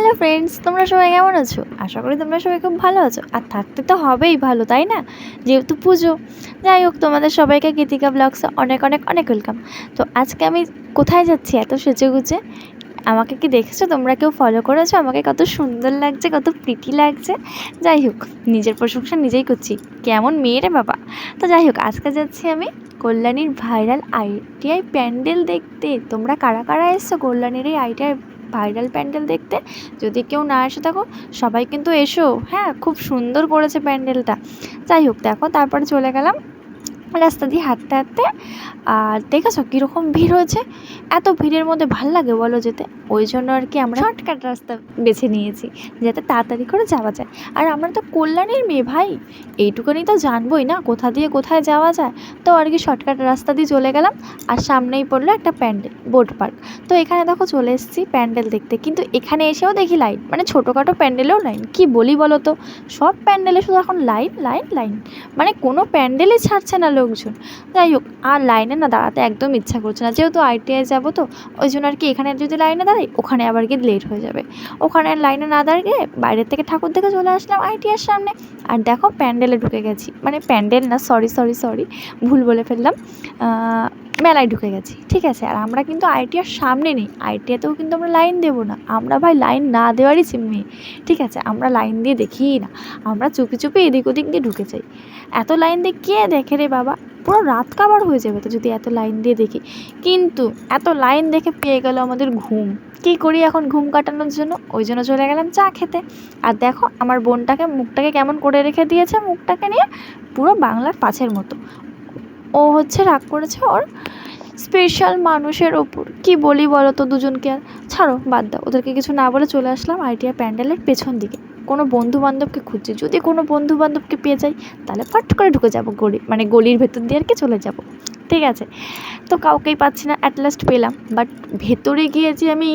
Hello friends তোমরা সবাই কেমন আছো? আশা করি তোমরা সবাই খুব ভালো আছো। আর থাকতে তো হবেই ভালো, তাই না? যেহেতু পুজো, যাই হোক, তোমাদের সবাইকে গীতিকা ব্লগসে অনেক অনেক অনেক ওয়েলকাম তো আজকে আমি কোথায় যাচ্ছি এত সেজে গুজে আমাকে কি দেখেছ? তোমরা কেউ ফলো করেছ? আমাকে কত সুন্দর লাগছে, কত প্রিটি লাগছে। যাই হোক, নিজের প্রশংসা নিজেই করছি। কেমন মেয়ে রে বাবা। তো যাই হোক, আজকে যাচ্ছি আমি কল্যাণীর ভাইরাল আইটিআই প্যান্ডেল দেখতে। তোমরা কারা কারা এসছো কল্যাণীর এই আইটিআই ভাইরাল প্যান্ডেল দেখতে। যদি কেউ না এসে থাকো সবাই কিন্তু এসো। হ্যাঁ খুব সুন্দর করেছে প্যান্ডেলটা। যাই হোক, দেখো, তারপরে চলে গেলাম। রাস্তা দিয়ে হাঁটতে হাঁটতে, আর দেখেছ কীরকম ভিড় হয়েছে? এত ভিড়ের মধ্যে ভালো লাগে বলো যেতে? ওই জন্য আর কি আমরা শর্টকাট রাস্তা বেছে নিয়েছি, যাতে তাড়াতাড়ি করে যাওয়া যায়। আর আমরা তো কল্যাণীর মেয়ে ভাই, এইটুকুনি তো জানবোই না, কোথা দিয়ে কোথায় যাওয়া যায়? তো আর কি শর্টকাট রাস্তা দিয়ে চলে গেলাম, আর সামনেই পড়ল একটা প্যান্ডেল, বোট পার্ক। তো এখানে দেখো চলে এসেছি প্যান্ডেল দেখতে, কিন্তু এখানে এসেও দেখি লাইন মানে ছোটোখাটো প্যান্ডেলেও লাইন, কি বলি বলো তো? সব প্যান্ডেলে শুধু এখন লাইন লাইন লাইন মানে কোনো প্যান্ডেলই ছাড়ছে না লোকজন। যাই হোক, আর লাইনে না দাঁড়াতে একদম ইচ্ছা করছে না। যেহেতু আইটিআই যাব তো, ওই জন্য আর কি এখানে যদি লাইনে দাঁড়াই, ওখানে আবার গিয়ে লেট হয়ে যাবে। ওখানে লাইনে না দাঁড়িয়ে বাইরের থেকে ঠাকুর দেখে চলে আসলাম আইটিআর সামনে। আর দেখো প্যান্ডেলে ঢুকে গেছি। মানে প্যান্ডেল না সরি সরি সরি ভুল বলে ফেললাম। মেলায় ঢুকে গেছি, ঠিক আছে? আর আমরা কিন্তু আইটিআর সামনে নেই। আইটিআতেও কিন্তু আমরা লাইন দেবো না। আমরা ভাই লাইন না দেওয়ারই মেয়ে ঠিক আছে? আমরা লাইন দিয়ে দেখিই না। আমরা চুপি চুপি এদিক ওদিক দিয়ে ঢুকে যাই। এত লাইন দিয়ে কে দেখে রে বাবা? পুরো রাত কাবার হয়ে যাবে তো যদি এত লাইন দিয়ে দেখি। কিন্তু এত লাইন দেখে পেয়ে গেল আমাদের ঘুম। কী করি এখন ঘুম কাটানোর জন্য? ওই জন্য চলে গেলাম চা খেতে। আর দেখো, আমার বোনটাকে মুখটাকে কেমন করে রেখে দিয়েছে মুখটাকে নিয়ে? পুরো বাংলার পাঁচের মতো। ও হচ্ছে রাগ করেছে ওর স্পেশাল মানুষের ওপর। কি বলি বলো তো দুজনকে আর? ছাড়ো, বাদ দাও। ওদেরকে কিছু না বলে চলে আসলাম আইটিআর প্যান্ডেলের পেছন দিকে। কোনো বন্ধু বান্ধবকে খুঁজছি। যদি কোনো বন্ধু বান্ধবকে পেয়ে যাই, তাহলে ফাট করে ঢুকে যাব গলি মানে গলির ভেতর দিয়ে আর কি চলে যাব। ঠিক আছে? তো কাউকেই পাচ্ছি না অ্যাট লাস্ট পেলাম। বাট ভেতরে গিয়েছি আমি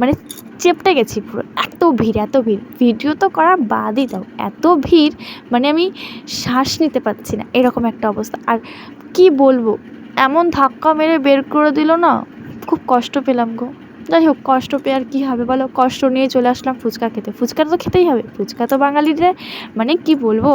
মানে চেপটে গেছি পুরো। এত ভিড় এত ভিড়। ভিডিও তো করা বাদই দাও। এত ভিড় মানে আমি শ্বাস নিতে পারছি না। এরকম একটা অবস্থা। আর কি বলব? এমন ধাক্কা মেরে বের করে দিল না, খুব কষ্ট পেলাম গো। যাই হোক, কষ্ট পেয়ে আর কী হবে বলো? কষ্ট নিয়ে চলে আসলাম ফুচকা খেতে। ফুচকা তো খেতেই হবে। ফুচকা তো বাঙালিদের মানে কি বলব?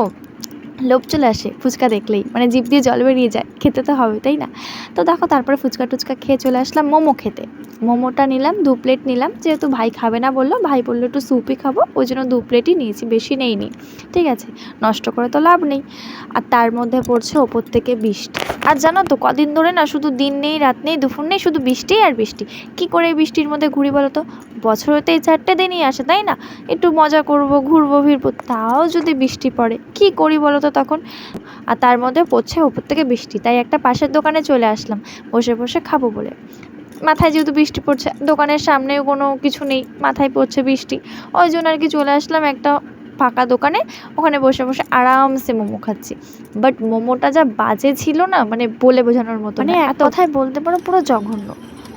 লোভ চলে আসে ফুচকা দেখলেই। মানে জিভ দিয়ে জল বেরিয়ে যায়, খেতে তো হবে, তাই না? তো দেখো তারপরে ফুচকা টুচকা খেয়ে চলে আসলাম মোমো খেতে। মোমোটা নিলাম, দু প্লেট নিলাম, যেহেতু ভাই খাবে না বলল, ভাই বলল একটু স্যুপই খাব, ওই জন্য দু প্লেটই নিয়েছি, বেশি নেইনি। ঠিক আছে, নষ্ট করে তো লাভ নেই। আর তার মধ্যে পড়ছে ওপর থেকে বৃষ্টি। আর জানো তো কদিন ধরে না শুধু দিন নেই, রাত নেই, দুপুর নেই, শুধু বৃষ্টি আর বৃষ্টি। কি করে এই বৃষ্টির মধ্যে ঘুরি বলো তো? বছরেতে এই চারটে দিনই আসে, তাই না? একটু মজা করব, ঘুরবো, ফিরবো, তাও যদি বৃষ্টি পড়ে, কি করি বলো তো তখন আর তার মধ্যে পড়ছে ওপর থেকে বৃষ্টি। তাই একটা পাশের দোকানে চলে আসলাম বসে বসে খাব বলে। মাথায় যেহেতু বৃষ্টি পড়ছে দোকানের সামনেও কোনো কিছু নেই মাথায় পড়ছে বৃষ্টি। ওই জন্য আর কি চলে আসলাম একটা ফাঁকা দোকানে ওখানে বসে বসে আরামসে মোমো খাচ্ছি। বাট মোমোটা যা বাজে ছিল না মানে বলে বোঝানোর মতো মানে এক কথায় বলতে পারো পুরো জঘন্য।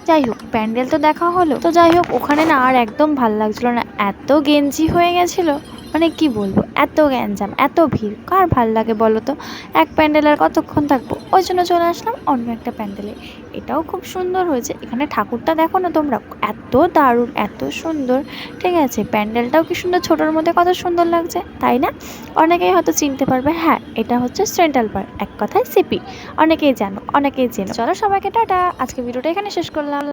যাই হোক প্যান্ডেল তো দেখা হলো। তো যাই হোক ওখানে না আর একদম ভালো লাগছিল না এত গেঞ্জি হয়ে গেছিল। মানে কি বলব? এত গ্যাঞ্জাম, এত ভিড়। কার ভালো লাগে বলো তো? এক প্যান্ডেল আর কতক্ষণ থাকব? ওই জন্য চলে আসলাম অন্য একটা প্যান্ডেলে। এটাও খুব সুন্দর হয়েছে। এখানে ঠাকুরটা দেখো না তোমরা? এত দারুণ, এত সুন্দর। ঠিক আছে, প্যান্ডেলটাও কি সুন্দর? ছোটোর মধ্যে কত সুন্দর লাগছে, তাই না? অনেকেই হয়তো চিনতে পারবে হ্যাঁ এটা হচ্ছে সেন্ট্রাল পার্ক। এক কথায় সিপি। অনেকেই জানো, অনেকেই চেনো। চলো সবাইকে টাটা। আজকে ভিডিওটা এখানে শেষ করলাম।